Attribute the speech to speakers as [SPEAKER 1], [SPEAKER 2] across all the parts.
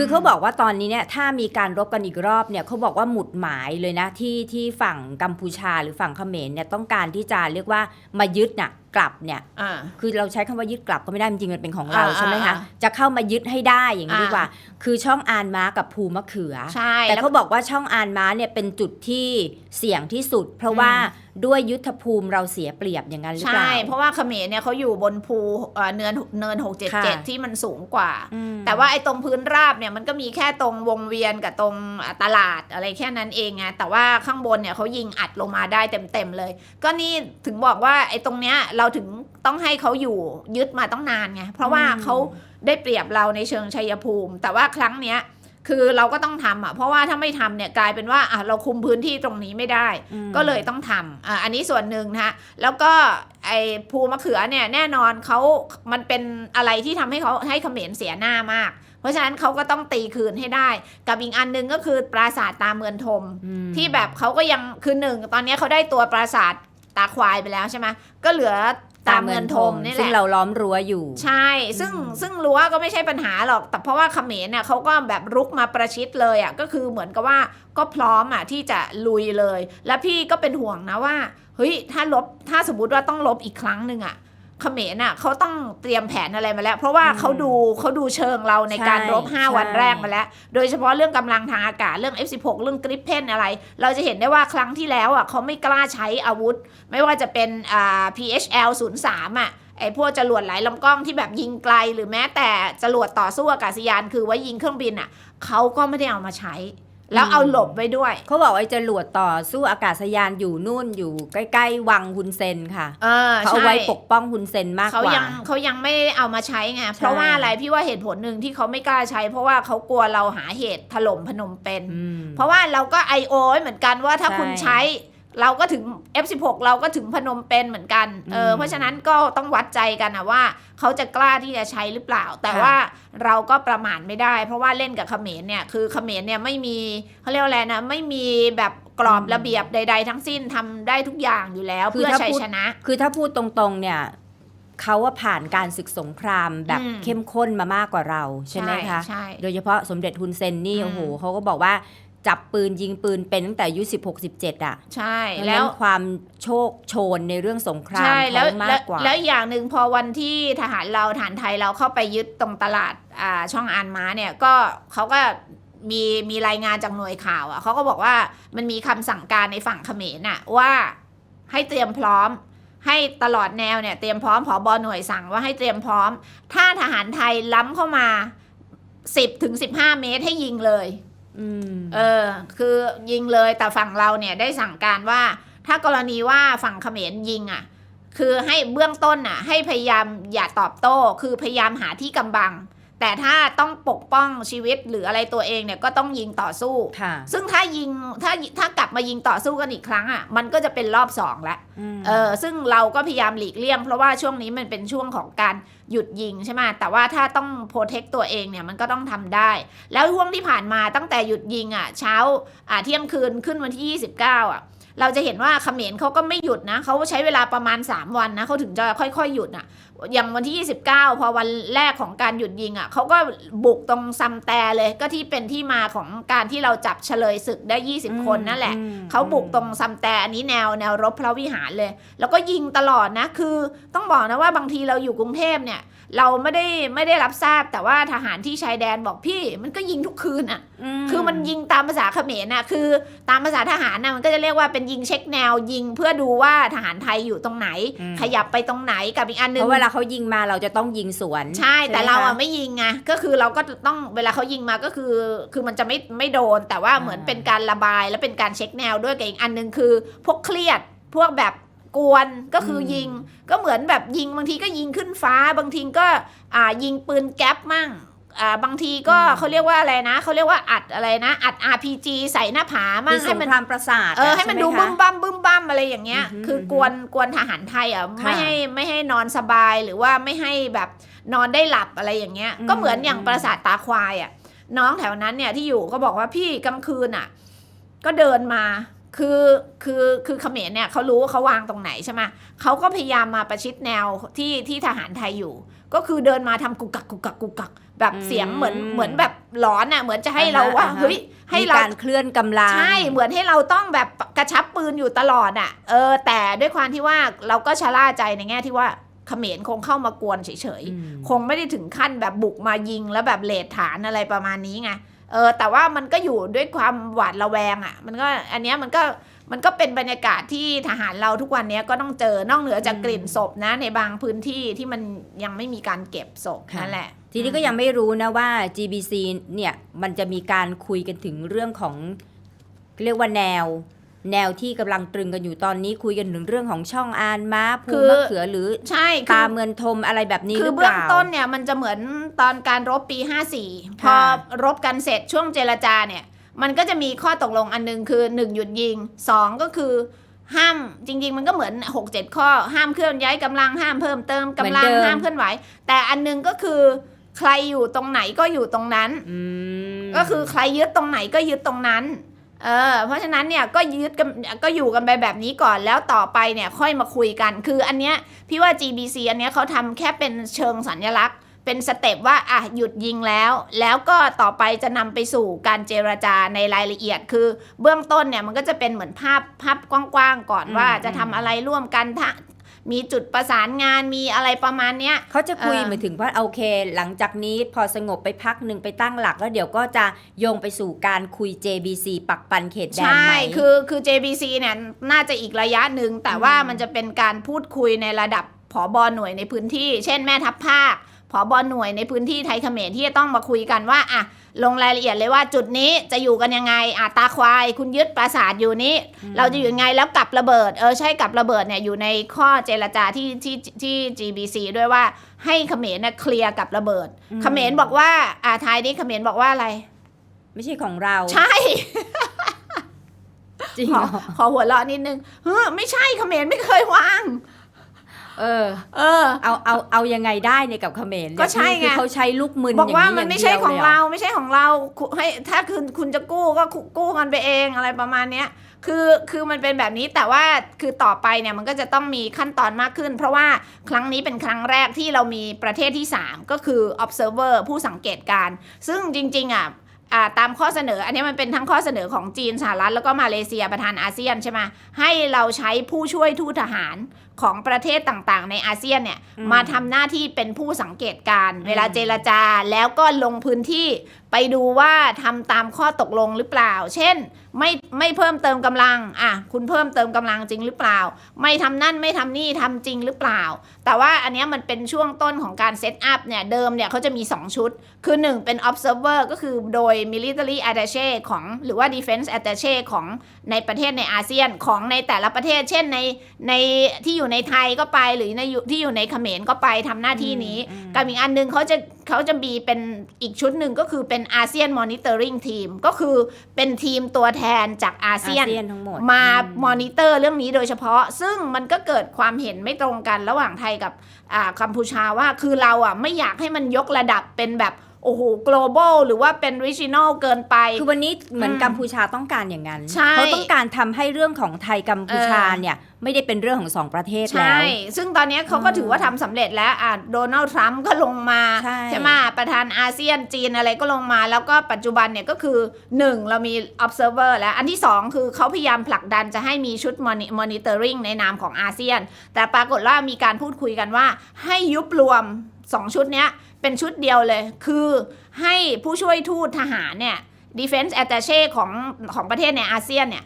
[SPEAKER 1] คือเขาบอกว่าตอนนี้เนี่ยถ้ามีการรบกันอีกรอบเนี่ยเขาบอกว่าหมุดหมายเลยนะที่ที่ฝั่งกัมพูชาหรือฝั่งเขมรเนี่ยต้องการที่จะเรียกว่ามายึดน่ะกลับเนี่ย
[SPEAKER 2] อ่า
[SPEAKER 1] คือเราใช้คำว่ายึดกลับก็ไม่ได้จริงๆมันเป็นของเรา
[SPEAKER 2] อ่า
[SPEAKER 1] ใช่ไหมคะ
[SPEAKER 2] อ่า
[SPEAKER 1] จะเข้ามายึดให้ได้อย่างนี้
[SPEAKER 2] อ่า
[SPEAKER 1] ดีกว่า คือช่องอานม้ากับภูมะเขือ
[SPEAKER 2] ใช่
[SPEAKER 1] แต่
[SPEAKER 2] แล้ว
[SPEAKER 1] เขาบอกว่าช่องอานม้าเนี่ยเป็นจุดที่เสี่ยงที่สุด เพราะว่า ด้วยยุทธภูมิเราเสียเปรียบอย่างนั้นหรือเป
[SPEAKER 2] ใช่
[SPEAKER 1] ล่า
[SPEAKER 2] เพราะว่าเขมรเนี่ยเขาอยู่บนภูเอ่อเนินเนินหกเจ็ด
[SPEAKER 1] ค่ะ
[SPEAKER 2] เจ็ดที่มันสูงกว่า
[SPEAKER 1] อืม
[SPEAKER 2] แต่ว่าไอ้ตรงพื้นราบเนี่ยมันก็มีแค่ตรงวงเวียนกับตรงอะตลาดอะไรแค่นั้นเองไงแต่ว่าข้างบนเนี่ยเขายิงอัดลงมาได้เต็มๆเลย ก็นี่ถึงบอกว่าไอ้ตรงเนี้ยเราถึงต้องให้เขาอยู่ยึดมาต้องนานไงเพราะว่า
[SPEAKER 1] อืม
[SPEAKER 2] เขาได้เปรียบเราในเชิงชัยภูมิ แต่ว่าครั้งเนี้ย คือเราก็ต้องทำอะเพราะว่าถ้าไม่ทำเนี่ยกลายเป็นว่าอะเราคุมพื้นที่ตรงนี้ไม่ได้
[SPEAKER 1] อืม
[SPEAKER 2] ก็เลยต้องทำอะอันนี้ส่วนหนึ่งนะฮะแล้วก็ไอ้ภูมะเขือเนี่ยแน่นอนเขามันเป็นอะไรที่ทำให้เขาให้เขมรเสียหน้ามาก เพราะฉะนั้นเขาก็ต้องตีคืนให้ได้ กับอีกอันหนึงก็คือปราสาทตาเมือนทม
[SPEAKER 1] อืม
[SPEAKER 2] ที่แบบเขาก็ยังคือหนึ่งตอนนี้เขาได้ตัวปราสาทตาควายไปแล้วใช่ไหมก็เหลือตาเมือนทมนี่แห
[SPEAKER 1] ซึ่ง
[SPEAKER 2] ละ
[SPEAKER 1] เราล้อมรั้วอยู่
[SPEAKER 2] ใช่ ซึ่ง
[SPEAKER 1] อืม
[SPEAKER 2] ซึ่งรั้วก็ไม่ใช่ปัญหาหรอก แต่เพราะว่าเขมรเนี่ยเขาก็แบบรุกมาประชิดเลยอะก็คือเหมือนกับว่าก็พร้อมอะที่จะลุยเลย แล้วพี่ก็เป็นห่วงนะว่าเฮ้ยถ้าลบถ้าสมมติว่าต้องลบอีกครั้งหนึ่งอะ เขมรน่ะเขาต้องเตรียมแผนอะไรมาแล้ว เพราะว่า
[SPEAKER 1] อืม
[SPEAKER 2] เขาดูเขาดูเชิงเราในการ
[SPEAKER 1] ใช่
[SPEAKER 2] รบ
[SPEAKER 1] ใช่
[SPEAKER 2] 5วันแรกมาแล้ว โดยเฉพาะเรื่องกำลังทางอากาศเรื่อง F16 เรื่องกริปเพนอะไร เราจะเห็นได้ว่าครั้งที่แล้วอะเขาไม่กล้าใช้อาวุธ ไม่ว่าจะเป็นอ่า PHL 03อะไอ้พวกจรวดหลายลำกล้องที่แบบยิงไกล หรือแม้แต่จรวดต่อสู้อากาศยานคือไว้ยิงเครื่องบินอะเขาก็ไม่ได้เอามาใช้ แล้วเอาหลบไว้ด้วย
[SPEAKER 1] เขาบอกว่าจะหลวดต่อสู้อากาศยานอยู่นู่นอยู่ใกล้ๆ วังฮุนเซนค่ะ
[SPEAKER 2] เออ
[SPEAKER 1] เขาเอา
[SPEAKER 2] ใช่
[SPEAKER 1] ไว้ปกป้องฮุนเซนมาก
[SPEAKER 2] เขา
[SPEAKER 1] กว่า
[SPEAKER 2] ยังเขายังไม่ได้เอามาใช้ไงเพราะว่าอะไรพี่ว่าเหตุผลหนึ่งที่เขาไม่กล้าใช้ เพราะว่าเขากลัวเราหาเหตุถล่มพนมเป็น
[SPEAKER 1] อืม
[SPEAKER 2] เพราะว่าเราก็ I.O. ไว้เหมือนกันว่าถ้า
[SPEAKER 1] ใช่
[SPEAKER 2] คุณใช้ เราก็ถึง F16 เราก็ถึงพนมเป็นเหมือนกัน เออ
[SPEAKER 1] อืม
[SPEAKER 2] เพราะฉะนั้นก็ต้องวัดใจกันนะว่า เขาจะกล้าที่จะใช้หรือเปล่า แต่
[SPEAKER 1] ค่ะ
[SPEAKER 2] ว่าเราก็ประมาทไม่ได้ เพราะว่าเล่นกับเขมรเนี่ย คือเขมรเนี่ยไม่มีเขาเรียกว่าอะไรนะ ไม่มีแบบกรอบระเบียบใด ๆ ทั้งสิ้นทำได้ทุกอย่างอยู่แล้ว
[SPEAKER 1] คือ
[SPEAKER 2] เพื่อ
[SPEAKER 1] ถ้า
[SPEAKER 2] ชัย
[SPEAKER 1] พูด
[SPEAKER 2] ชนะ
[SPEAKER 1] คือถ้าพูดตรงๆ เนี่ยเขาว่าผ่านการศึกสงครามแบบ
[SPEAKER 2] อืม
[SPEAKER 1] เข้มข้นมามากกว่าเราใช่ไหมคะ
[SPEAKER 2] ใช่
[SPEAKER 1] โดยเฉพาะสมเด็จฮุนเซนนี่
[SPEAKER 2] อืม
[SPEAKER 1] โอ้โหเขาก็บอกว่า จับปืนยิงปืนเป็นตั้งแต่อายุ16 17อะ
[SPEAKER 2] ใช่
[SPEAKER 1] เพราะฉะ
[SPEAKER 2] แล้
[SPEAKER 1] นั้
[SPEAKER 2] ว
[SPEAKER 1] นความโชคโชนในเรื่องสงคราม
[SPEAKER 2] ใช่แล้ว
[SPEAKER 1] เขามา
[SPEAKER 2] แล้ว
[SPEAKER 1] กกว่า
[SPEAKER 2] แล้วอย่างหนึ่งพอวันที่ทหารเราฐานไทยเราเข้าไปยึดตรงตลาดอ่าช่องอานม้าเนี่ยก็เขาก็มีมีรายงานจากหน่วยข่าวอะเขาก็บอกว่ามันมีคำสั่งการในฝั่งเขมรน่ะว่าให้เตรียมพร้อมให้ตลอดแนวเนี่ยเตรียมพร้อมผอบอหน่วยสั่งว่าให้เตรียมพร้อม ถ้าทหารไทยล้ำเข้ามา 10ถึง15 เมตรให้ยิงเลย
[SPEAKER 1] อืม
[SPEAKER 2] เออ คือยิงเลยแต่ฝั่งเราเนี่ยได้สั่งการว่า ถ้ากรณีว่าฝั่งเขมรยิงอะ คือให้เบื้องต้นอะ ให้พยายามอย่าตอบโต้ คือพยายามหาที่กำบัง แต่ถ้าต้องปกป้องชีวิตหรืออะไรตัวเองเนี่ยก็ต้องยิงต่อสู้
[SPEAKER 1] ค่ะ
[SPEAKER 2] ซึ่งถ้ายิงถ้าถ้ากลับมายิงต่อสู้กันอีกครั้งอะมันก็จะเป็นรอบสองละ
[SPEAKER 1] ม
[SPEAKER 2] เออซึ่งเราก็พยายามหลีกเลี่ยง เพราะว่าช่วงนี้มันเป็นช่วงของการหยุดยิงใช่ไหมแต่ว่าถ้าต้องโปรเทคตัวเองเนี่ยมันก็ต้องทำได้ แล้วช่วงที่ผ่านมาตั้งแต่หยุดยิงอะเช้าอ่าเที่ยงคืนขึ้นวันที่ 29อะ เราจะเห็นว่าเขมรเขาก็ไม่หยุดนะเขาใช้เวลาประมาณ 3 วันนะเขาถึงจะค่อยๆหยุดอะอย่างวันที่ 29 พอวันแรกของการหยุดยิงอะเขาก็บุกตรงซัมแต่เลยก็ที่เป็นที่มาของการที่เราจับเฉลยศึกได้ 20 คนนั่นแหละ
[SPEAKER 1] อืม
[SPEAKER 2] เขาบุกตรงซัมแต่อันนี้แนวแนวรบพระวิหารเลย แล้วก็ยิงตลอดนะคือต้องบอกนะว่าบางทีเราอยู่กรุงเทพเนี่ย เราไม่ได้ไม่ได้รับทราบแต่ว่าทหารที่ชายแดนบอกพี่ มันก็ยิงทุกคืนอะ คือมันยิงตามภาษาเขมรน่ะคือตามภาษาทหารน่ะมันก็จะเรียกว่าเป็นยิงเช็คแนวยิงเพื่อดูว่าทหารไทยอยู่ตรงไหน
[SPEAKER 1] อืม
[SPEAKER 2] ขยับไปตรงไหนกับอีกอันนึ
[SPEAKER 1] เพ
[SPEAKER 2] ง
[SPEAKER 1] ราะเวลาเขายิงมาเราจะต้องยิงสวน
[SPEAKER 2] ใช่แต่
[SPEAKER 1] ไหม
[SPEAKER 2] เราอะ
[SPEAKER 1] คะ
[SPEAKER 2] ไม่ยิงไงก็คือเราก็ต้องเวลาเขายิงมาก็คือ คือมันจะไม่ไม่โดน แต่ว่าเหมือน
[SPEAKER 1] อ่า
[SPEAKER 2] เป็นการระบายและเป็นการเช็คแนวด้วยกับอีกอันนึงคือ พวกเครียดพวกแบบ กวนก็คืออยิง ก็เหมือนแบบยิงบางทีก็ยิงขึ้นฟ้า บางทีก็อ่ายิงปืนแก๊ปมั่งอ่าบางทีก็เขาเรียกว่าอะไรนะเขาเรียกว่าอัดอะไรนะ อัด RPG ใส่หน้าผามั่
[SPEAKER 1] คื
[SPEAKER 2] ง
[SPEAKER 1] อส
[SPEAKER 2] ให้
[SPEAKER 1] ง
[SPEAKER 2] มัน
[SPEAKER 1] ครามประสาท
[SPEAKER 2] เออให้มัน
[SPEAKER 1] ช่
[SPEAKER 2] ดู
[SPEAKER 1] ไคะ
[SPEAKER 2] บึ้มบั้มบึ้มบั้มอะไรอย่างเงี้ย
[SPEAKER 1] อือหือ
[SPEAKER 2] คือกวนกวนทหารไทยอะ
[SPEAKER 1] ค่ะ
[SPEAKER 2] ไม่ให้ไม่ให้นอนสบายหรือว่าไม่ให้แบบนอนได้หลับอะไรอย่างเงี้ย
[SPEAKER 1] อืม
[SPEAKER 2] ก็เหมือนอย่าง
[SPEAKER 1] อืม
[SPEAKER 2] ปราสาทตาควายอะน้องแถวนั้นเนี่ยที่อยู่ก็บอกว่าพี่กลางคืนอะ ก็เดินมา คือคือคือเขมรเนี่ยเขารู้ว่าเขาวางตรงไหนใช่ไหมเขาก็พยายามมาประชิดแนวที่ที่ทหารไทยอยู่ ก็คือเดินมาทำกุกกักกุกกักกุกกัก แบบ
[SPEAKER 1] อืม
[SPEAKER 2] เสียงเหมือนเหมือนแบบหลอนอะเหมือนจะให้เราว่า
[SPEAKER 1] อ่าฮะ
[SPEAKER 2] เฮ้ยให้
[SPEAKER 1] มี
[SPEAKER 2] เรา
[SPEAKER 1] การเคลื่อนกำลัง
[SPEAKER 2] ใช่เหมือนให้เราต้องแบบกระชับปืนอยู่ตลอดอะ เออ แต่ด้วยความที่ว่าเราก็ชะล่าใจในแง่ที่ว่าเขมรคงเข้ามากวนเฉย
[SPEAKER 1] อืม
[SPEAKER 2] ๆคงไม่ได้ถึงขั้นแบบบุกมายิงแล้วแบบเลทฐานอะไรประมาณนี้ไง เออแต่ว่ามันก็อยู่ด้วยความหวาดระแวงอะ มันก็อันเนี้ยมันก็มันก็เป็นบรรยากาศที่ทหารเราทุกวันเนี้ยก็ต้องเจอนอกเหนือจาก
[SPEAKER 1] อืม
[SPEAKER 2] กลิ่นศพนะ ในบางพื้นที่ที่มันยังไม่มีการเก็บศพ
[SPEAKER 1] ค่ะ
[SPEAKER 2] นั่นแหละ
[SPEAKER 1] ทีนี้ก็ยังไม่รู้นะว่า GBC เนี่ยมันจะมีการคุยกันถึงเรื่องของเรียกว่าแนว แนวที่กำลังตรึงกันอยู่ตอนนี้คุยกันถึงเรื่องของช่องอานม้าภู
[SPEAKER 2] คือ
[SPEAKER 1] มะเขือหรือ
[SPEAKER 2] ใช่คื
[SPEAKER 1] ตา
[SPEAKER 2] อ
[SPEAKER 1] เมือนทมอะไรแบบนี้ห
[SPEAKER 2] คื
[SPEAKER 1] รืออเป
[SPEAKER 2] เบื้อง
[SPEAKER 1] ล่า
[SPEAKER 2] ต้นเนี่ยมันจะเหมือนตอนการรบปี 54 พอ
[SPEAKER 1] ค่ะ
[SPEAKER 2] รบกันเสร็จช่วงเจรจาเนี่ย มันก็จะมีข้อตกลงอันหนึงคือ 1 หยุดยิง 2 ก็คือห้ามจริง ๆ มันก็เหมือน 6 7 ข้อห้ามเคลื่อนย้ายกำลังห้ามเพิ่มเติมกำลัง
[SPEAKER 1] เหมือนเดิม
[SPEAKER 2] ห้ามเคลื่อนไหว แต่อันหนึงก็คือใครอยู่ตรงไหนก็อยู่ตรงนั้น
[SPEAKER 1] อืม
[SPEAKER 2] ก็คือใครยึดตรงไหนก็ยึดตรงนั้น เออเพราะฉะนั้นเนี่ยก็ยึดกันก็อยู่กันไปแบบนี้ก่อนแล้วต่อไปเนี่ยค่อยมาคุยกัน คืออันเนี้ยพี่ว่า GBC อันเนี้ยเขาทำแค่เป็นเชิงสัญลักษณ์ เป็นสเต็ปว่าอะหยุดยิงแล้ว แล้วก็ต่อไปจะนำไปสู่การเจรจาในรายละเอียด คือเบื้องต้นเนี่ยมันก็จะเป็นเหมือนภาพภาพกว้างๆก่อนว่าจะทำอะไรร่วมกันถ้า มีจุดประสานงานมีอะไรประมาณเนี้ย
[SPEAKER 1] เขาจะคุย
[SPEAKER 2] เออ
[SPEAKER 1] หมายถึงว่าโอเค หลังจากนี้พอสงบไปพักหนึ่งไปตั้งหลัก แล้วเดี๋ยวก็จะโยงไปสู่การคุย JBC ปักปันเขตแดน
[SPEAKER 2] ใช่
[SPEAKER 1] ไหม
[SPEAKER 2] คือคือ JBC เนี่ยน่าจะอีกระยะหนึ่งแต่ว่า
[SPEAKER 1] อืม
[SPEAKER 2] มันจะเป็นการพูดคุยในระดับผอบอหน่วยในพื้นที่ เช่นแม่ทัพภาค ผอบอหน่วยในพื้นที่ไทยเขมรที่จะต้องมาคุยกันว่าอะลงรายละเอียดเลยว่าจุดนี้จะอยู่กันยังไงอะตาควาย คุณยึดปราสาทอยู่นี้ เราจะอยู่ยังไงแล้วกับระเบิดเออใช่กับระเบิดเนี่ยอยู่ในข้อเจรจาที่ที่ที่ GBC ด้วยว่าให้เขมรเนี่ยเคลียร์กับระเบิด
[SPEAKER 1] อืม
[SPEAKER 2] เขมรบอกว่าอ่าไทยนี่เขมรบอกว่าอะไร
[SPEAKER 1] ไม่ใช่ของเรา
[SPEAKER 2] ใช่
[SPEAKER 1] จริง
[SPEAKER 2] ข
[SPEAKER 1] เหร
[SPEAKER 2] อ
[SPEAKER 1] อ
[SPEAKER 2] ขอหัวเราะนิดนึงเฮ้อไม่ใช่เขมรไม่เคยวาง
[SPEAKER 1] เออ
[SPEAKER 2] เออ
[SPEAKER 1] เอาเอาเอายังไงได้เนี่ยกับเขมรเนี่ย
[SPEAKER 2] ก็ใช่ไง
[SPEAKER 1] คือเขาใช้ลูกมือ
[SPEAKER 2] บอกว่า
[SPEAKER 1] ย่ง
[SPEAKER 2] มันไม่ใช่
[SPEAKER 1] ย่ดียว
[SPEAKER 2] ของ
[SPEAKER 1] ลยห
[SPEAKER 2] เราไม่ใช่ของเราคุให้ถ้าคุณคุณจะกู้ก็กู้กันไปเองอะไรประมาณเนี้ยคือคือมันเป็นแบบนี้แต่ว่าคือต่อไปเนี่ยมันก็จะต้องมีขั้นตอนมากขึ้น เพราะว่าครั้งนี้เป็นครั้งแรกที่เรามีประเทศที่ 3 ก็คือ observer ผู้สังเกตการณ์ซึ่งจริง ๆอะอ่า ตามข้อเสนอ อันนี้มันเป็นทั้งข้อเสนอของจีนสหรัฐแล้วก็มาเลเซียประธานอาเซียนใช่ไหมให้เราใช้ผู้ช่วยทูตทหารของประเทศต่างๆ ในอาเซียนเนี่ย
[SPEAKER 1] อืม
[SPEAKER 2] มาทำหน้าที่เป็นผู้สังเกตการณ์
[SPEAKER 1] อืม
[SPEAKER 2] เวลาเจรจาแล้วก็ลงพื้นที่ ไปดูว่าทำตามข้อตกลงหรือเปล่า เช่น ไม่ไม่เพิ่มเติมกำลัง อะ คุณเพิ่มเติมกำลังจริงหรือเปล่า ไม่ทำนั่นไม่ทำนี่ทำจริงหรือเปล่า แต่ว่าอันเนี้ยมันเป็นช่วงต้นของการเซตอัพเนี่ย เดิมเนี่ยเขาจะมี 2 ชุด คือ 1 เป็น observer ก็คือโดย military attaché ของหรือว่า defense attaché ของในประเทศในอาเซียนของในแต่ละประเทศ เช่นในในที่อยู่ในไทยก็ไปหรือในอยู่ที่อยู่ในเขมรก็ไปทำหน้าที่นี้
[SPEAKER 1] อืม
[SPEAKER 2] กับอีกอันหนึงเขาจะ เขาจะมีเป็นอีกชุดหนึ่งก็คือเป็นอาเซียนมอนิเตอร์ริงทีมก็คือเป็นทีมตัวแทนจากอา
[SPEAKER 1] อา
[SPEAKER 2] เซียน
[SPEAKER 1] เซียนทั้งหมด
[SPEAKER 2] มา
[SPEAKER 1] อื
[SPEAKER 2] มอนิเตอร์เรื่องนี้โดยเฉพาะ ซึ่งมันก็เกิดความเห็นไม่ตรงกันระหว่างไทยกับอ่ากัมพูชาว่าคือเราอะไม่อยากให้มันยกระดับเป็นแบบ โอ้โห global หรือว่าเป็น regional เกินไป
[SPEAKER 1] คือวันนี้เหมือน
[SPEAKER 2] อืม
[SPEAKER 1] กัมพูชาต้องการอย่างนั้น
[SPEAKER 2] ใช่
[SPEAKER 1] เขาต้องการทำให้เรื่องของไทยกัมพูชา
[SPEAKER 2] เออ
[SPEAKER 1] เนี่ยไม่ได้เป็นเรื่องของสองประเทศ
[SPEAKER 2] ใช่
[SPEAKER 1] แล้ว
[SPEAKER 2] ซึ่งตอนนี้เขาก็
[SPEAKER 1] อืม
[SPEAKER 2] ถือว่าทำสำเร็จแล้วอะโดนัลด์ทรัมป์ก็ลงมา
[SPEAKER 1] ใช่
[SPEAKER 2] ไหมประธานอาเซียนจีนอะไรก็ลงมา แล้วก็ปัจจุบันเนี่ยก็คือ 1 เรามี observer แล้ว อันที่ 2 คือเขาพยายามผลักดันจะให้มีชุด moni- monitoring ในนามของอาเซียน แต่ปรากฏว่ามีการพูดคุยกันว่าให้ยุบรวม 2 ชุดเนี้ย เป็นชุดเดียวเลย คือให้ผู้ช่วยทูตทหารเนี่ย defense attaché ของของประเทศในอาเซียนเนี่ย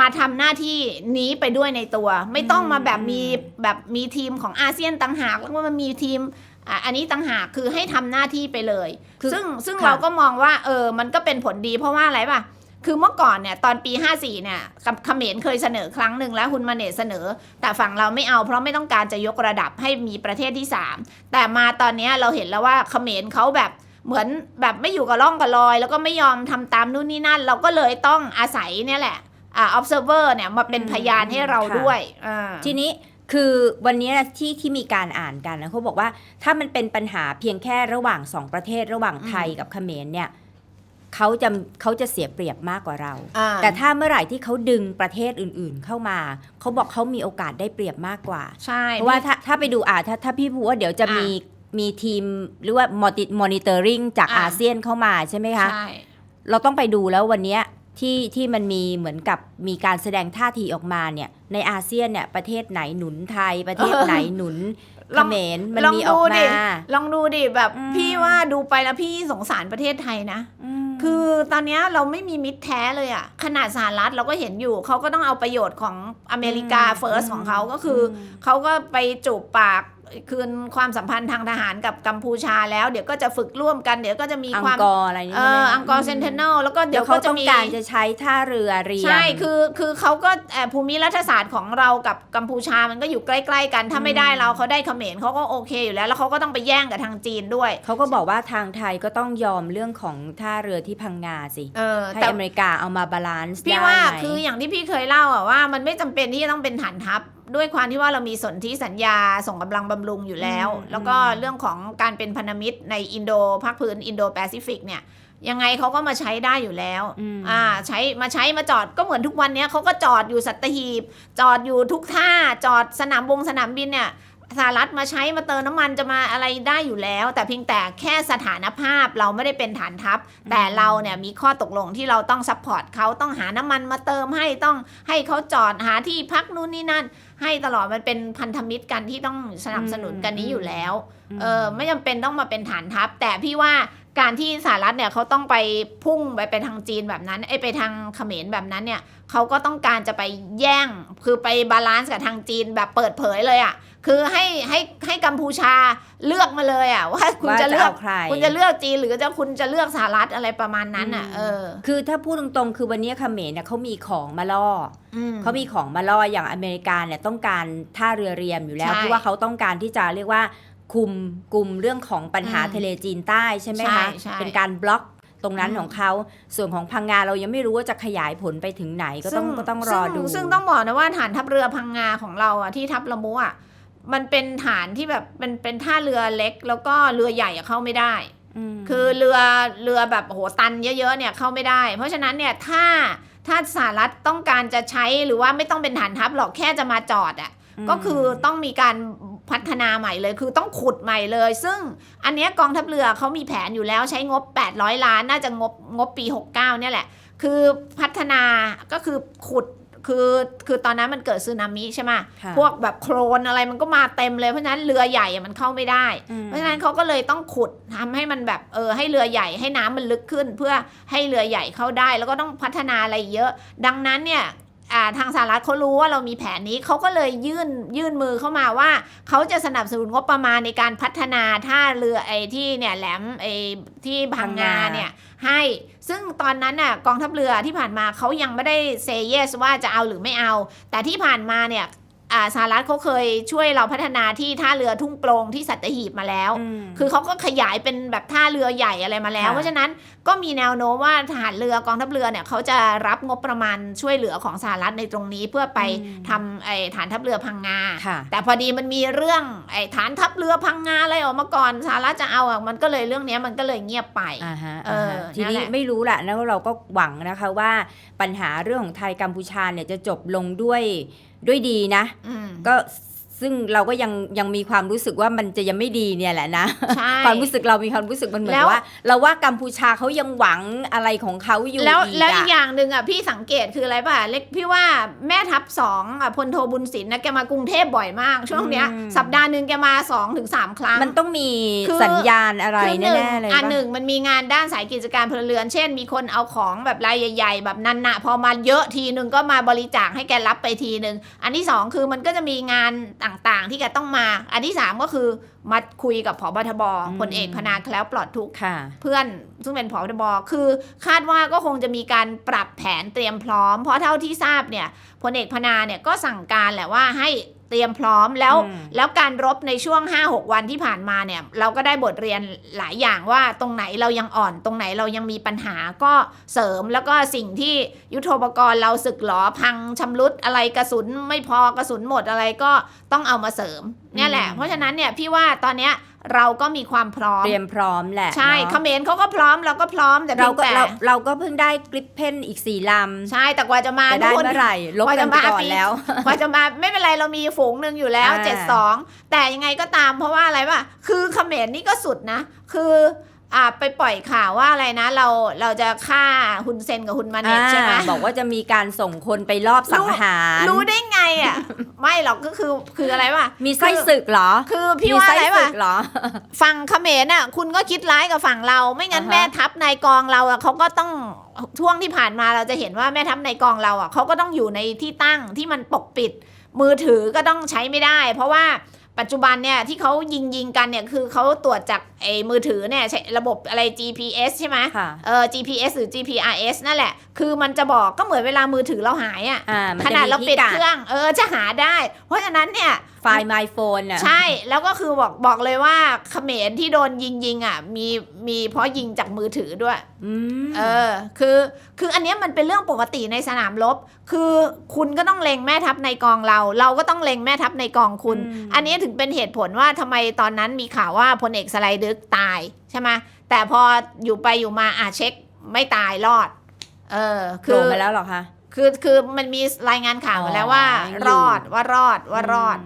[SPEAKER 2] มาทำหน้าที่นี้ไปด้วยในตัว ไม่ต้องมาแบบมีแบบมีทีมของอาเซียนต่างหากแล้วก็มันมีทีมอะอันนี้ต่างหากคือให้ทำหน้าที่ไปเลย
[SPEAKER 1] คือ
[SPEAKER 2] ซึ่งซึ่ง
[SPEAKER 1] ค่ะ
[SPEAKER 2] เราก็มองว่าเออมันก็เป็นผลดีเพราะว่าอะไรป่ะ คือเมื่อก่อนเนี่ยตอนปี 54เนี่ยกับเขมรเคยเสนอครั้งหนึ่งแล้วฮุนมาเนตเสนอ แต่ฝั่งเราไม่เอาเพราะไม่ต้องการจะยกระดับให้มีประเทศที่ 3 แต่มาตอนเนี้ยเราเห็นแล้วว่าเขมรเขาแบบเหมือนแบบไม่อยู่กับร่องกับรอย แล้วก็ไม่ยอมทำตามนู่นนี่นั่น เราก็เลยต้องอาศัยเนี่ยแหละอ่า observer เนี่ยมาเป็น
[SPEAKER 1] อืม
[SPEAKER 2] พยานให้เรา
[SPEAKER 1] ค่ะ
[SPEAKER 2] ด้วยอ่า
[SPEAKER 1] ทีนี้คือวันนี้ที่ที่มีการอ่านกันนะเขาบอกว่าถ้ามันเป็นปัญหาเพียงแค่ระหว่างสองประเทศระหว่างไทยกับเขมรเนี่ย เขาจะเขาจะเสียเปรียบมากกว่าเรา
[SPEAKER 2] อ่า
[SPEAKER 1] แต่ถ้าเมื่อไหร่ที่เขาดึงประเทศอื่นๆเข้ามา เขาบอกเขามีโอกาสได้เปรียบมากกว่า
[SPEAKER 2] ใช่
[SPEAKER 1] เพราะว่าถ้าถ้าไปดูอ่าถ้าถ้าพี่พูดว่าเดี๋ยวจะ
[SPEAKER 2] อะ
[SPEAKER 1] มีมีทีมหรือว่ามอนิเตอร์ริงจาก
[SPEAKER 2] อ่า
[SPEAKER 1] อาเซียนเข้ามาใช่ไหมคะ
[SPEAKER 2] ใช่
[SPEAKER 1] เราต้องไปดูแล้ววันเนี้ยที่ที่มันมีเหมือนกับมีการแสดงท่าทีออกมาเนี่ยในอาเซียนเนี่ยประเทศไหนหนุนไทยประเทศไหนหนุนเข
[SPEAKER 2] ลอง
[SPEAKER 1] มรมัน
[SPEAKER 2] ลอง
[SPEAKER 1] มีออ
[SPEAKER 2] ดู
[SPEAKER 1] ก
[SPEAKER 2] ดิ
[SPEAKER 1] มา
[SPEAKER 2] ลองดูดิแบบ
[SPEAKER 1] อืม
[SPEAKER 2] พี่ว่าดูไปแล้วพี่สงสารประเทศไทยนะ
[SPEAKER 1] ม
[SPEAKER 2] คือตอนเนี้ยเราไม่มีมิตรแท้เลยอะขนาดสหรัฐเราก็เห็นอยู่ เขาก็ต้องเอาประโยชน์ของอเมริกา
[SPEAKER 1] อืม
[SPEAKER 2] เฟิร์ส
[SPEAKER 1] อืม
[SPEAKER 2] ของเขาก็คืออ
[SPEAKER 1] ม
[SPEAKER 2] เขาก็ไปจูบปาก คืนความสัมพันธ์ทางทหารกับกัมพูชาแล้ว เดี๋ยวก็จะฝึกร่วมกันเดี๋ยวก็จะมี
[SPEAKER 1] อัง
[SPEAKER 2] ความ
[SPEAKER 1] กอร์อะไรนี่
[SPEAKER 2] เอ
[SPEAKER 1] ใช่ไหม
[SPEAKER 2] อ
[SPEAKER 1] คะ
[SPEAKER 2] อังกอร์เซนเทนแนลแล้วก็เดี๋
[SPEAKER 1] เดี๋
[SPEAKER 2] ย
[SPEAKER 1] ยวว
[SPEAKER 2] ก็
[SPEAKER 1] เขา
[SPEAKER 2] จะ
[SPEAKER 1] ต้อง
[SPEAKER 2] มี
[SPEAKER 1] การจะใช้ท่าเรือเรียม
[SPEAKER 2] ใช่คือคือเขาก็เอ่อภูมิรัฐศาสตร์ของเรากับกัมพูชามันก็อยู่ใกล้ ๆ กันถ้าไม่ได้เราเขาได้เขมรเขาก็โอเคอยู่แล้ว แล้วเขาก็ต้องไปแย่งกับทางจีนด้วย
[SPEAKER 1] เขาก็บอกว่าทางไทยก็ต้องยอมเรื่องของท่าเรือที่พังงาสิ
[SPEAKER 2] เออ
[SPEAKER 1] ให้
[SPEAKER 2] แต่
[SPEAKER 1] อเมริกาเอามาบาลานซ์
[SPEAKER 2] พี่
[SPEAKER 1] ได้
[SPEAKER 2] ว่า
[SPEAKER 1] ไหม
[SPEAKER 2] คืออย่างที่พี่เคยเล่าอะว่ามันไม่จำเป็นที่จะต้องเป็นฐานทัพ ด้วยความที่ว่าเรามีสนธิสัญญาส่งกำลังบำรุงอยู่แล้ว แล้วก็เรื่องของการเป็นพันธมิตรในอินโดภาคพื้นอินโดแปซิฟิกเนี่ยยังไงเขาก็มาใช้ได้อยู่แล้ว
[SPEAKER 1] อืม
[SPEAKER 2] อ่า ใช้มาใช้มาจอดก็เหมือนทุกวันเนี้ยเขาก็จอดอยู่สัตหีบ จอดอยู่ทุกท่า จอดสนามบงสนามบินเนี่ย สหรัฐมาใช้มาเติมน้ำมันจะมาอะไรได้อยู่แล้ว แต่เพียงแต่แค่สถานภาพเราไม่ได้เป็นฐานทัพ แต่เราเนี่ยมีข้อตกลงที่เราต้องซัพพอร์ตเขาต้องหาน้ำมันมาเติมให้ต้องให้เขาจอดหาที่พักนู่นนี่นั่น ให้ตลอดมันเป็นพันธมิตรกันที่ต้องสนับสนุนกันนี้อยู่แล้วเออไม่จำเป็นต้องมาเป็นฐานทัพ แต่พี่ว่า การที่สหรัฐเนี่ยเขาต้องไปพุ่งไปไปทางจีนแบบนั้นไอ้ยไปทางเขมรแบบนั้นเนี่ยเขาก็ต้องการจะไปแย่ง คือไปบาลานซ์กับทางจีนแบบเปิดเผยเลยอะ่ะคือให้ให้ให้กัมพูชาเลือกมาเลยอะ่ะว่าคุณ
[SPEAKER 1] ว่า
[SPEAKER 2] จะ
[SPEAKER 1] จะ
[SPEAKER 2] เลือก
[SPEAKER 1] เอาใคร
[SPEAKER 2] คุณจะเลือกจีนหรือจะคุณจะเลือกสหรัฐอะไรประมาณนั้นอะ
[SPEAKER 1] อืม
[SPEAKER 2] เออ
[SPEAKER 1] คือถ้าพูดตรงๆ คือวันนี้เขมรเนี่ยเขามีของมาล่อ
[SPEAKER 2] อืม
[SPEAKER 1] เขามีของมาล่ออย่างอเมริกาเนี่ยต้องการท่าเรือเรียมอยู่แล้ว
[SPEAKER 2] ใช่
[SPEAKER 1] เพราะว่าเขาต้องการที่จะเรียกว่า คุมกลุ่มเรื่องของปัญหา
[SPEAKER 2] อืม
[SPEAKER 1] ทะเลจีนใต้ใช่ไหม
[SPEAKER 2] ใช่
[SPEAKER 1] คะ
[SPEAKER 2] ใช่
[SPEAKER 1] เป็นการบล็อกตรงนั้น
[SPEAKER 2] อืม
[SPEAKER 1] ของเขาส่วนของพังงาเรายังไม่รู้ว่าจะขยายผลไปถึงไหนก็ต้อง
[SPEAKER 2] ซึ่
[SPEAKER 1] ก็ต้องรอดู
[SPEAKER 2] ซึ่งซึ่งต้องบอกนะว่าฐานทัพเรือพังงาของเราอะที่ทัพละมุอะมันเป็นฐานที่แบบเป็นเป็นท่าเรือเล็ก แล้วก็เรือใหญ่อะเข้าไม่ได้
[SPEAKER 1] ม
[SPEAKER 2] คือเรือเรือแบบโอ้โหตันเยอะๆเนี่ยเข้าไม่ได้ เพราะฉะนั้นเนี่ยถ้าถ้าสหรัฐต้องการจะใช้หรือว่าไม่ต้องเป็นฐานทัพหรอกแค่จะมาจอดอะ
[SPEAKER 1] ม
[SPEAKER 2] ก็คือต้องมีการ พัฒนาใหม่เลยคือต้องขุดใหม่เลย ซึ่งอันเนี้ยกองทัพเรือเขามีแผนอยู่แล้วใช้งบ 800 ล้าน น่าจะงบงบปี 69 เนี่ยแหละ คือพัฒนาก็คือขุดคือคือตอนนั้นมันเกิดสึนามิใช่ไหม
[SPEAKER 1] ค่ะ
[SPEAKER 2] พวกแบบโคลนอะไรมันก็มาเต็มเลยเพราะฉะนั้นเรือใหญ่อะมันเข้าไม่ได้
[SPEAKER 1] อืม
[SPEAKER 2] เพราะฉะนั้นเขาก็เลยต้องขุดทำให้มันแบบเออให้เรือใหญ่ให้น้ำมันลึกขึ้น เพื่อให้เรือใหญ่เข้าได้ แล้วก็ต้องพัฒนาอะไรเยอะ ดังนั้นเนี่ยอ่า ทางสหรัฐเขารู้ว่าเรามีแผนนี้เขาก็เลยยื่นยื่นมือเข้ามาว่าเขาจะสนับสนุนงบประมาณในการพัฒนาท่าเรือไอ้ที่เนี่ยแหลมไอ้ที่พังงาเนี่ยให้ซึ่งตอนนั้นน่ะกองทัพเรือที่ผ่านมาเขายังไม่ได้เซเยสว่าจะเอาหรือไม่เอา แต่ที่ผ่านมาเนี่ย สหรัฐเขาเคยช่วยเราพัฒนาที่ท่าเรือทุ่งโปรงที่สัตหีบมาแล้ว
[SPEAKER 1] ม
[SPEAKER 2] คือเขาก็ขยายเป็นแบบท่าเรือใหญ่อะไรมาแล้ว
[SPEAKER 1] ค่ะ
[SPEAKER 2] เพราะฉะนั้นก็มีแนวโน้มว่าทหารเรือกองทัพเรือเนี่ยเขาจะรับงบประมาณช่วยเหลือของสหรัฐในตรงนี้เพื่อไปทำไอ้ฐานทัพเรือพังงา
[SPEAKER 1] ค่ะ
[SPEAKER 2] แต่พอดีมันมีเรื่องไอ้ฐานทัพเรือพังงาอะไรออกมาก่อนสหรัฐจะเอาอะมันก็เลยเรื่องเนี้ยมันก็เลยเงียบไป
[SPEAKER 1] อ่าฮะ
[SPEAKER 2] เออ
[SPEAKER 1] อ่าฮะที
[SPEAKER 2] นั่น
[SPEAKER 1] นี้
[SPEAKER 2] แหละ
[SPEAKER 1] ไม่รู้แหละนะว่าเราก็หวังนะคะว่าปัญหาเรื่องของไทยกัมพูชาเนี่ยจะจบลงด้วย ด้วยดีนะ
[SPEAKER 2] อืม
[SPEAKER 1] ก็ ซึ่งเราก็ยังยังมีความรู้สึกว่ามันจะยังไม่ดีเนี่ยแหละนะ
[SPEAKER 2] ใช่
[SPEAKER 1] ความรู้สึกเรามีความรู้สึกมันเหมือ
[SPEAKER 2] แล้
[SPEAKER 1] น
[SPEAKER 2] ว
[SPEAKER 1] ว่า เราว่ากัมพูชาเขายังหวังอะไรของเขาอยู่
[SPEAKER 2] แล้ว
[SPEAKER 1] อีก
[SPEAKER 2] แล้วอี
[SPEAKER 1] อะ
[SPEAKER 2] กอย่างหนึ่งอะพี่สังเกตคืออะไรป่ะเล็กพี่ว่าแม่ทัพสองอะพลโทบุญศิลป์นะแกมากรุงเทพบ่อยมาก ช่วงเนี้ยสัปดาห์หนึ่งแกมาสองถึงสามครั้ง
[SPEAKER 1] มันต้องมี
[SPEAKER 2] คือ
[SPEAKER 1] สัญญาณอะไร
[SPEAKER 2] คือหนึ่ง
[SPEAKER 1] แน่ๆเลย
[SPEAKER 2] อัน
[SPEAKER 1] ว่า
[SPEAKER 2] หนึ่งมันมีงานด้านสายกิจการพลเรือน เช่น มีคนเอาของแบบรายใหญ่ ๆ แบบนันนะพอมาเยอะทีหนึ่งก็มาบริจาคให้แกรับไปทีหนึ่งอันที่สองคือมันก็จะมีงานต่างๆ ที่แกต้องมา อันที่สามก็คือมาคุยกับผบทบพลเอกพนาแคล้วปลอดทุกข์
[SPEAKER 1] ค่ะ
[SPEAKER 2] เพื่อนซึ่งเป็นผอทบคือคาดว่าก็คงจะมีการปรับแผนเตรียมพร้อม เพราะเท่าที่ทราบเนี่ยพลเอกพนาเนี่ยก็สั่งการแหละว่าให้ เตรียมพร้อมแล้ว
[SPEAKER 1] อืม
[SPEAKER 2] แล้วการรบในช่วง 5-6 วันที่ผ่านมาเนี่ย เราก็ได้บทเรียนหลายอย่างว่าตรงไหนเรายังอ่อน ตรงไหนเรายังมีปัญหาก็เสริมแล้วก็สิ่งที่ยุทโธปกรณ์เราสึกหรอพังชำรุดอะไรกระสุนไม่พอกระสุนหมดอะไรก็ต้องเอามาเสริมเนี่ยแหละ เพราะฉะนั้นเนี่ยพี่ว่าตอนเนี้ย เราก็มีความพร้อม
[SPEAKER 1] เตรียมพร้อมแหละ
[SPEAKER 2] ใช่
[SPEAKER 1] เนอะ
[SPEAKER 2] เขมรเขาก็พร้อมเราก็พร้อมแต่
[SPEAKER 1] เรา
[SPEAKER 2] เพียง
[SPEAKER 1] ก็
[SPEAKER 2] แต่
[SPEAKER 1] เราเราก็เพิ่งได้กริปเพนอีกสี่ล
[SPEAKER 2] ใช่แต่กว่าจะมาำ
[SPEAKER 1] จะได้
[SPEAKER 2] นู่น
[SPEAKER 1] เมื่อไหร่ลบ
[SPEAKER 2] กว่า
[SPEAKER 1] กั
[SPEAKER 2] จะ
[SPEAKER 1] นไป
[SPEAKER 2] มา
[SPEAKER 1] ก่อน
[SPEAKER 2] ปี
[SPEAKER 1] แล้ว
[SPEAKER 2] กว่าจะมาไม่เป็นไรเรามีฝูงหนึ่งอยู่แล้ว
[SPEAKER 1] อ่า
[SPEAKER 2] เจ็ดสองแต่ยังไงก็ตามเพราะว่าอะไรวะคือเขมรนี่ก็สุดนะ คือ อ่าไปปล่อยข่าวว่าอะไรนะ เราเราจะฆ่าฮุนเซนกับฮุนมาเน็ตใช่ไหม
[SPEAKER 1] อ่าบอกว่าจะมีการส่งคนไปรอบสังหาร
[SPEAKER 2] รู้ได้ไงอะ ไม่หรอกก็คือคืออะไรวะ
[SPEAKER 1] มีไส้ศึกเหรอ
[SPEAKER 2] คือพี่
[SPEAKER 1] มี
[SPEAKER 2] ว่า
[SPEAKER 1] ไส้
[SPEAKER 2] อะไร
[SPEAKER 1] ศึ
[SPEAKER 2] วะ
[SPEAKER 1] กเหรอ
[SPEAKER 2] ฝั่งเขมรน่ะ คุณก็คิดร้ายกับฝั่งเรา ไม่งั้น
[SPEAKER 1] อ่าฮะ
[SPEAKER 2] แม่ทัพนายกองเราอะเขาก็ต้องช่วงที่ผ่านมาเราจะเห็นว่าแม่ทัพนายกองเราอะเขาก็ต้องอยู่ในที่ตั้งที่มันปกปิด มือถือก็ต้องใช้ไม่ได้ เพราะว่า ปัจจุบันเนี่ยที่เขายิงยิงกันเนี่ยคือเขาตรวจจากไอ้มือถือเนี่ยใช้ระบบอะไร GPS ใช่ไหม
[SPEAKER 1] ค่ะ
[SPEAKER 2] เออ GPS หรือ GPRS นั่นแหละ คือมันจะบอกก็เหมือนเวลามือถือเราหายอะ
[SPEAKER 1] อ่ามัน
[SPEAKER 2] ข
[SPEAKER 1] จะ
[SPEAKER 2] นาด
[SPEAKER 1] มี
[SPEAKER 2] เรา
[SPEAKER 1] พิ
[SPEAKER 2] ปิด
[SPEAKER 1] กัด
[SPEAKER 2] เครื่องเออจะหาได้ เพราะฉะนั้นเนี่ย
[SPEAKER 1] ไฟล์ my phone อะ
[SPEAKER 2] ใช่แล้วก็คือบอกบอกเลยว่าเขมรที่โดนยิงยิงอะมีมีเพราะยิงจากมือถือด้วย
[SPEAKER 1] อืม
[SPEAKER 2] เออ คือคืออันเนี้ยมันเป็นเรื่องปกติในสนามรบ คือคุณก็ต้องเล็งแม่ทัพในกองเรา เราก็ต้องเล็งแม่ทัพในกองคุณ อันเนี้ยถึงเป็นเหตุผลว่าทำไมตอนนั้นมีข่าวว่าพลเอกสไลดึกตายใช่ไหมแต่พออยู่ไปอยู่มาอะเช็คไม่ตายรอด เออ
[SPEAKER 1] โผ
[SPEAKER 2] คื
[SPEAKER 1] ล่
[SPEAKER 2] อ
[SPEAKER 1] มาแล้วเหรอคะ
[SPEAKER 2] คือคือมันมีรายงานข่าวมาแล้วว่า
[SPEAKER 1] อ๋อยังอยู่
[SPEAKER 2] รอดว่ารอดว่ารอด
[SPEAKER 1] อืม